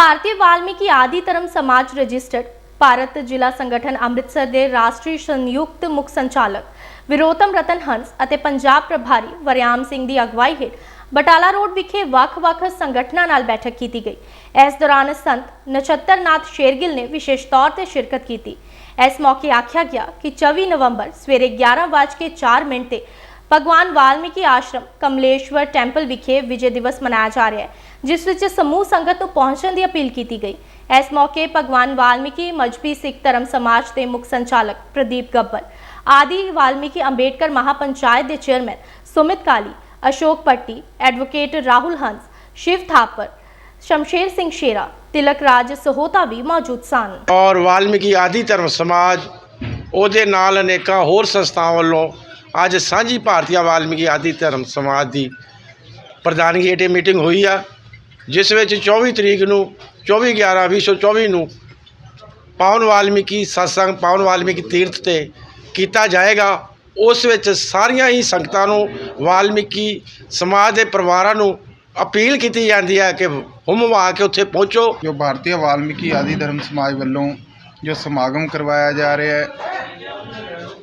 ਭਾਰਤੀ ਵਾਲਮੀਕੀ ਆਦਿ ਧਰਮ ਸਮਾਜ ਰਜਿਸਟਰਡ, ਭਾਰਤ ਜ਼ਿਲ੍ਹਾ ਸੰਗਠਨ ਅੰਮ੍ਰਿਤਸਰ ਦੇ ਰਾਸ਼ਟਰੀ ਸੰਯੁਕਤ ਮੁੱਖ ਸੰਚਾਲਕ ਵਿਰੋਤਮ ਰਤਨ ਹੰਸ ਅਤੇ ਪੰਜਾਬ ਪ੍ਰਭਾਰੀ ਵਰਿਆਮ ਸਿੰਘ ਦੀ ਅਗਵਾਈ ਹੇਠ ਬਟਾਲਾ ਰੋਡ ਵਿਖੇ ਵੱਖ-ਵੱਖ ਸੰਗਠਨਾਂ ਨਾਲ ਬੈਠਕ ਕੀਤੀ ਗਈ। ਇਸ ਦੌਰਾਨ ਸੰਤ ਨਛੱਤਰਨਾਥ ਸ਼ੇਰਗਿੱਲ ਨੇ ਵਿਸ਼ੇਸ਼ ਤੌਰ ਤੇ ਸ਼ਿਰਕਤ ਕੀਤੀ। ਇਸ ਮੌਕੇ ਆਖਿਆ ਗਿਆ ਕਿ 24 ਨਵੰਬਰ ਸਵੇਰੇ 11:04 ਮਿੰਟ ਤੇ ਭਗਵਾਨ ਵਾਲਮੀਕੀ ਆਸ਼ਰਮ, ਕਮਲੇਸ਼ਵਰ ਟੈਂਪਲ ਵਿਖੇ ਵਿਜੇ ਦਿਵਸ ਮਨਾਇਆ ਜਾ ਰਿਹਾ ਹੈ, ਜਿਸ ਵਿੱਚ ਸਮੂਹ ਸੰਗਤ ਨੂੰ ਪਹੁੰਚਣ ਦੀ ਅਪੀਲ ਕੀਤੀ ਗਈ। ਇਸ ਮੌਕੇ ਭਗਵਾਨ ਵਾਲਮੀਕੀ, ਮਜਬੀ ਸਿੱਖ ਧਰਮ ਸਮਾਜ ਦੇ ਮੁੱਖ ਸੰਚਾਲਕ ਪ੍ਰਦੀਪ ਗੱਬਰ ਆਦਿ ਵਾਲਮੀਕੀ ਅੰਬੇਡਕਰ ਮਹਾਪੰਚਾਇਤ ਦੇ ਚੇਅਰਮੈਨ ਸੁਮਿਤ ਕਾਲੀ, ਅਸ਼ੋਕ ਪੱਟੀ ਐਡਵੋਕੇਟ ਰਾਹੁਲ ਹੰਸ, ਸ਼ਿਵ ਥਾਪਰ, ਸ਼ਮਸ਼ੇਰ ਸਿੰਘ ਸ਼ੇਰਾ, ਤਿਲਕ ਰਾਜ ਸਹੋਤਾ ਵੀ ਮੌਜੂਦ ਸਨ। ਔਰ ਵਾਲਮੀਕੀ ਆਦਿ ਧਰਮ ਸਮਾਜ ਉਹਦੇ ਨਾਲ ਅਨੇਕਾਂ ਹੋਰ ਸੰਸਥਾਵਾਂ ਵੱਲੋਂ ਅੱਜ ਸਾਂਝੀ ਭਾਰਤੀ ਵਾਲਮੀਕੀ ਆਦਿ ਧਰਮ ਸਮਾਜ ਦੀ ਪ੍ਰਧਾਨਗੀ ਹੇਠ ਮੀਟਿੰਗ ਹੋਈ ਆ, ਜਿਸ ਵਿੱਚ 24 ਤਰੀਕ ਨੂੰ 24 11 2024 ਨੂੰ ਪਾਵਨ ਵਾਲਮੀਕੀ ਸਤਸੰਗ, ਪਾਵਨ ਵਾਲਮੀਕੀ ਤੀਰਥ ਤੇ ਕੀਤਾ ਜਾਏਗਾ। ਉਸ ਵਿੱਚ ਸਾਰੀਆਂ ਹੀ ਸੰਗਤਾਂ ਨੂੰ, ਵਾਲਮੀਕੀ ਸਮਾਜ ਦੇ ਪਰਿਵਾਰਾਂ ਨੂੰ ਅਪੀਲ ਕੀਤੀ ਜਾਂਦੀ ਹੈ ਕਿ ਹੁਮਵਾ ਕੇ ਉੱਥੇ ਪਹੁੰਚੋ। ਜੋ ਭਾਰਤੀ ਵਾਲਮੀਕੀ ਆਦਿ ਧਰਮ ਸਮਾਜ ਵੱਲੋਂ ਜੋ ਸਮਾਗਮ ਕਰਵਾਇਆ ਜਾ ਰਿਹਾ ਹੈ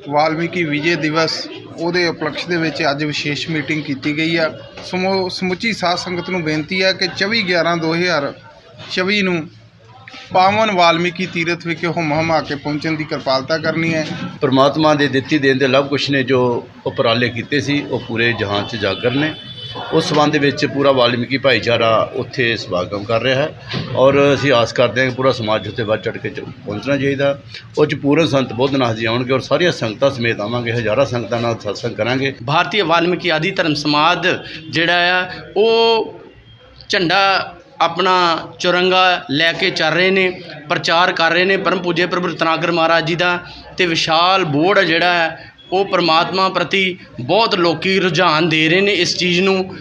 ਵਾਲਮੀਕੀ ਵਿਜੇ ਦਿਵਸ ਉਹਦੇ ਉਪਲਕਸ਼ ਦੇ ਵਿੱਚ ਅੱਜ ਵਿਸ਼ੇਸ਼ ਮੀਟਿੰਗ ਕੀਤੀ ਗਈ ਆ। ਸਮੂਹ ਸਮੁੱਚੀ ਸਾਧ ਸੰਗਤ ਨੂੰ ਬੇਨਤੀ ਹੈ ਕਿ 24 11 2024 ਨੂੰ ਪਾਵਨ ਵਾਲਮੀਕੀ ਤੀਰਥ ਵਿਖੇ ਹੁਮ ਹੁਮਾ ਕੇ ਪਹੁੰਚਣ ਦੀ ਕਿਰਪਾਲਤਾ ਕਰਨੀ ਹੈ। ਪਰਮਾਤਮਾ ਦੇ ਦਿੱਤੀ ਦੇਣ ਦੇ ਲਵ ਕੁਸ਼ ਨੇ ਜੋ ਉਪਰਾਲੇ ਕੀਤੇ ਸੀ, ਉਹ ਪੂਰੇ ਜਹਾਨ 'ਚ ਜਾਗਰ ਨੇ। ਉਸ ਸੰਬੰਧ ਵਿੱਚ ਪੂਰਾ ਵਾਲਮੀਕੀ ਭਾਈਚਾਰਾ ਉੱਥੇ ਸਮਾਗਮ ਕਰ ਰਿਹਾ ਹੈ। ਔਰ ਅਸੀਂ ਆਸ ਕਰਦੇ ਹਾਂ ਕਿ ਪੂਰਾ ਸਮਾਜ ਉੱਤੇ ਵੱਧ ਚੜ੍ਹ ਕੇ ਪਹੁੰਚਣਾ ਚਾਹੀਦਾ। ਉਹ 'ਚ ਪੂਰਨ ਸੰਤ ਬੁੱਧਨਾਥ ਜੀ ਆਉਣਗੇ ਔਰ ਸਾਰੀਆਂ ਸੰਗਤਾਂ ਸਮੇਤ ਆਵਾਂਗੇ, ਹਜ਼ਾਰਾਂ ਸੰਗਤਾਂ ਨਾਲ ਸਤਸੰਗ ਕਰਾਂਗੇ। ਭਾਰਤੀ ਵਾਲਮੀਕੀ ਆਦਿ ਧਰਮ ਸਮਾਜ ਜਿਹੜਾ ਆ, ਉਹ ਝੰਡਾ ਆਪਣਾ ਚੁਰੰਗਾ ਲੈ ਕੇ ਚੱਲ ਰਹੇ ਨੇ, ਪ੍ਰਚਾਰ ਕਰ ਰਹੇ ਨੇ। ਪਰਮ ਪੂਜੇ ਪ੍ਰਭੂ ਰਤਨਾਕਰ ਮਹਾਰਾਜ ਜੀ ਦਾ ਤੇ ਵਿਸ਼ਾਲ ਬੋਰਡ ਜਿਹੜਾ ਹੈ ਉਹ ਪਰਮਾਤਮਾ ਪ੍ਰਤੀ ਬਹੁਤ ਲੋਕ ਰੁਝਾਨ ਦੇ ਰਹੇ ਨੇ ਇਸ ਚੀਜ਼ ਨੂੰ।